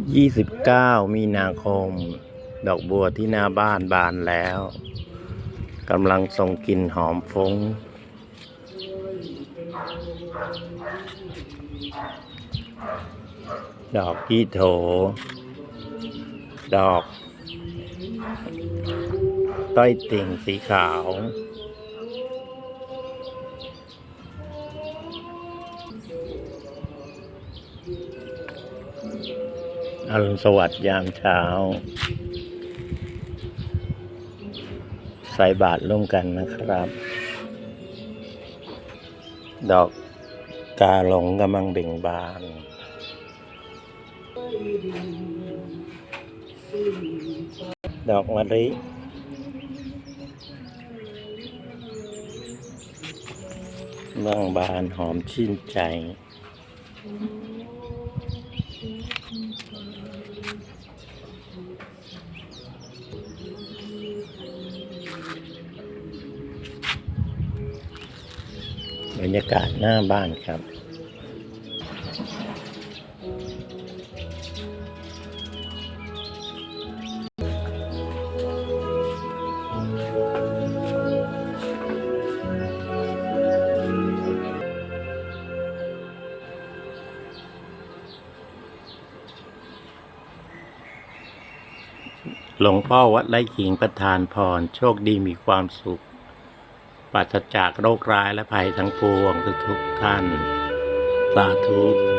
29 มีนาคม ดอกบัวที่หน้าบ้านบานแล้วกำลังส่งกลิ่นหอมฟง้ง ดอกกี้โถ ดอก ต้อยติ่งสีขาว อรุณสวัสดิ์ยามเช้า ใส่บาทร่วมกันนะครับ ดอกกาหลงกำลังเบ่งบาน ดอกมะลิบางบานหอมชื่นใจ บรรยากาศหน้าบ้านครับ หลวงพ่อวัดไร่ขิงประทานพร โชคดีมีความสุข ปราศจากโรคร้ายและภัยทั้งปวงทุกๆท่าน สาธุ